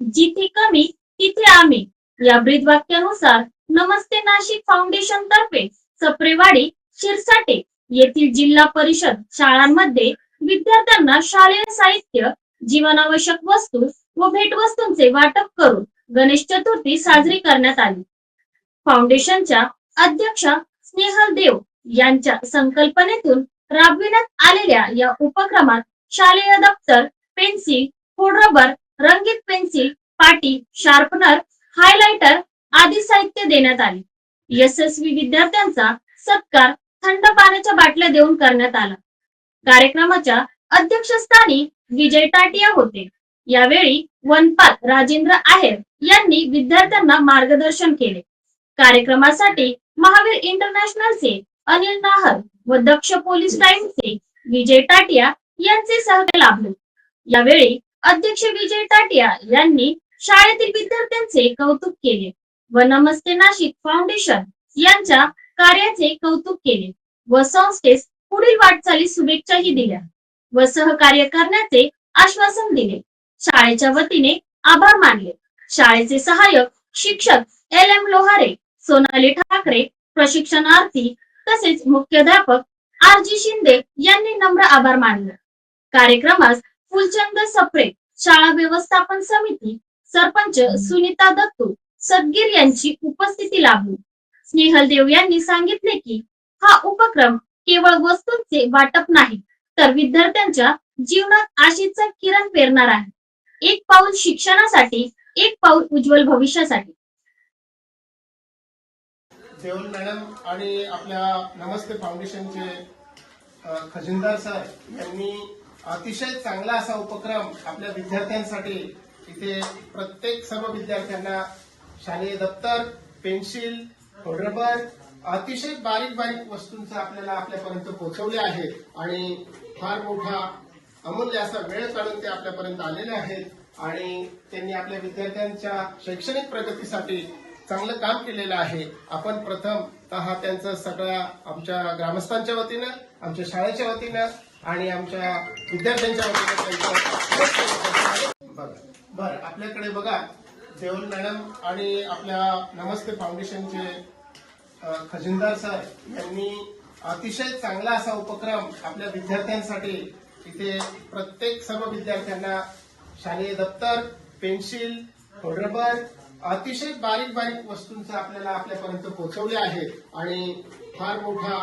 जिथे कमी तिथे आम्ही. या ब्रीद वाक्यानुसार नमस्ते नाशिक फाउंडेशन तर्फे सप्रेवाडी शिरसाटे येथील जिल्हा परिषद शाळांमध्ये विद्यार्थ्यांना शालेय साहित्य जीवनावश्यक वस्तू व भेटवस्तूंचे वाटप करून गणेश चतुर्थी साजरी करण्यात आली. फाउंडेशनच्या अध्यक्षा स्नेहल देव यांच्या संकल्पनेतून राबविण्यात आलेल्या या उपक्रमात शालेय दप्तर पेन्सिल खोड रबर रंगीत पेन्सिल पाटी शार्पनर हायलाइटर आदी साहित्य देण्यात आले. यशस्वी विद्यार्थ्यांचा सत्कार थंड पाण्याच्या बाटल्या देऊन करण्यात आला. कार्यक्रमाच्या अध्यक्षस्थानी विजय टाटिया होते. यावेळी वनपाल राजेंद्र आहेर यांनी विद्यार्थ्यांना मार्गदर्शन केले. कार्यक्रमासाठी महावीर इंटरनॅशनलचे अनिल नाहर व दक्ष पोलीस टाइमचे विजय टाटिया यांचे सहकार्य लाभले. यावेळी अध्यक्ष विजय टाटिया यांनी शाळेतील विद्यार्थ्यांचे कौतुक केले व नमस्ते नाशिक फाउंडेशन यांच्या कार्याचे कौतुक केले व संस्थेस पुढील वाटचाली शुभेच्छाही दिल्या व सहकार्य करण्याचे आश्वासन दिले. शाळेच्या वतीने आभार मानले. शाळेचे सहाय्यक शिक्षक एल एम लोहारे सोनाली ठाकरे प्रशिक्षणार्थी तसेच मुख्याध्यापक आर जी शिंदे यांनी नम्र आभार मानले. कार्यक्रमास फुलचंद सप्रे शाळा व्यवस्थापन समिती सरपंच सुनीता दत्तू सदगीर यांची उपस्थिती लाभली. स्नेहल देव यांनी सांगितले की हा उपक्रम केवळ वस्तूंचे वाटप नाही तर विद्यार्थ्यांच्या जीवनात आशेचा किरण पेरणार आहे. एक पाऊल शिक्षणासाठी एक पाऊल उज्ज्वल भविष्यासाठी. देवल मॅडम आणि आपल्या नमस्ते फाउंडेशनचे खजिनदार सर यांनी अतिशय चांगला असा उपक्रम आपल्या विद्यार्थ्यांसाठी. इथे प्रत्येक सर्व विद्यार्थ्यांना शालेय दप्तर पेन्सिल रबर अतिशय बारीक बारीक वस्तूंचं आपल्याला आपल्यापर्यंत पोहोचवले आहे. आणि फार मोठा अमूल्य असा वेळ काढून ते आपल्यापर्यंत आलेले आहेत. आणि त्यांनी आपल्या विद्यार्थ्यांच्या शैक्षणिक प्रगतीसाठी चांगलं काम केलेलं आहे. आपण प्रथम हा त्यांचं सगळ्या आमच्या ग्रामस्थांच्या वतीनं आमच्या शाळेच्या वतीनं आणि आमच्या विद्यार्थ्यांच्या वतीनं बरं बरं. आपल्याकडे बघा देऊल मॅडम आणि आपल्या नमस्ते फाउंडेशनचे खजिनदार सर यांनी अतिशय चांगला असा उपक्रम आपल्या विद्यार्थ्यांसाठी इथे प्रत्येक सर्व विद्यार्थ्यांना शालेय दप्तर पेन्सिल रबर अतिशय बारीक बारीक वस्तूंचं आपल्याला आपल्यापर्यंत पोहोचवले आहे आणि फार मोठा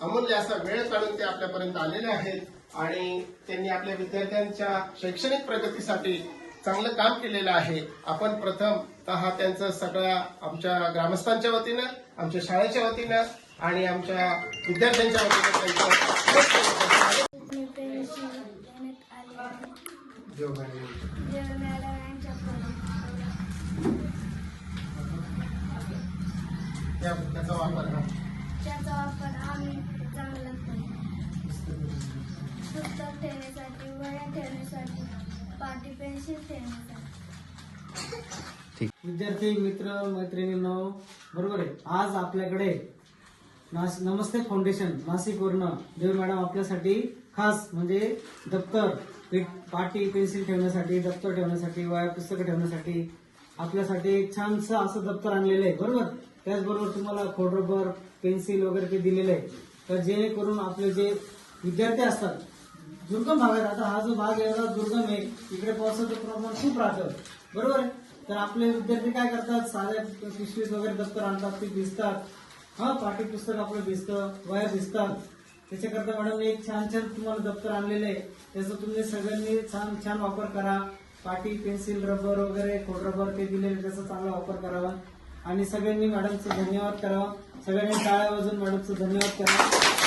अमूल्य असा वेळ काढून ते आपल्यापर्यंत आलेले आहेत आणि त्यांनी आपल्या विद्यार्थ्यांच्या शैक्षणिक प्रगतीसाठी चांगलं काम केलेलं आहे. आपण प्रथम हा त्यांचं सगळ्या आमच्या ग्रामस्थांच्या वतीनं आमच्या शाळेच्या वतीनं आणि आमच्या विद्यार्थ्यांच्या वतीनं त्यांचं मी पेन्सिल देण्यात आले आहे. देव मॅडम. देव मॅडम यांच्याकडून त्या- त्याचा वापर करा. त्याचा वापर आम्ही चांगला पुस्तक ठेवण्यासाठी वह्या ठेवण्यासाठी पाटी पेन्सिल ठेवण्यासाठी. विद्यार्थी मित्र मैत्रिणींनो बरोबर आहे. आज आपल्याकडे नास नमस्ते फाउंडेशन नाशिकवरनं देव मॅडम आपल्यासाठी खास म्हणजे दप्तर पाटी पेन्सिल ठेवण्यासाठी दप्तर ठेवण्यासाठी वया पुस्तकं ठेवण्यासाठी आपल्यासाठी एक छानसं असं दप्तर आणलेलं आहे. बरोबर? त्याचबरोबर तुम्हाला खोडरबर पेन्सिल वगैरे ते दिलेले आहे. तर जेणेकरून आपले जे विद्यार्थी असतात दुर्गम भागात आता हा जो भाग एवढा दुर्गम आहे इकडे पावसाचं प्रमाण खूप राहतं. बरोबर आहे? तर आपले विद्यार्थी काय करतात? साध्या पिशवीत वगैरे दप्तर आणतात ते दिसतात. हा पाठी पुस्तक आपलं भिजतं वया दिसतात. त्याच्याकरता मॅडम एक छान छान तुम्हाला दप्तर आणलेलं आहे. त्याचा तुम्ही सगळ्यांनी छान छान वापर करा. पाटी पेन्सिल रबर वगैरे खोड रबर ते दिलेले त्याचा चांगला वापर करावा. आणि सगळ्यांनी मॅडमचं धन्यवाद करावा. सगळ्यांनी टाळ्या वाजून मॅडमचं धन्यवाद करावा.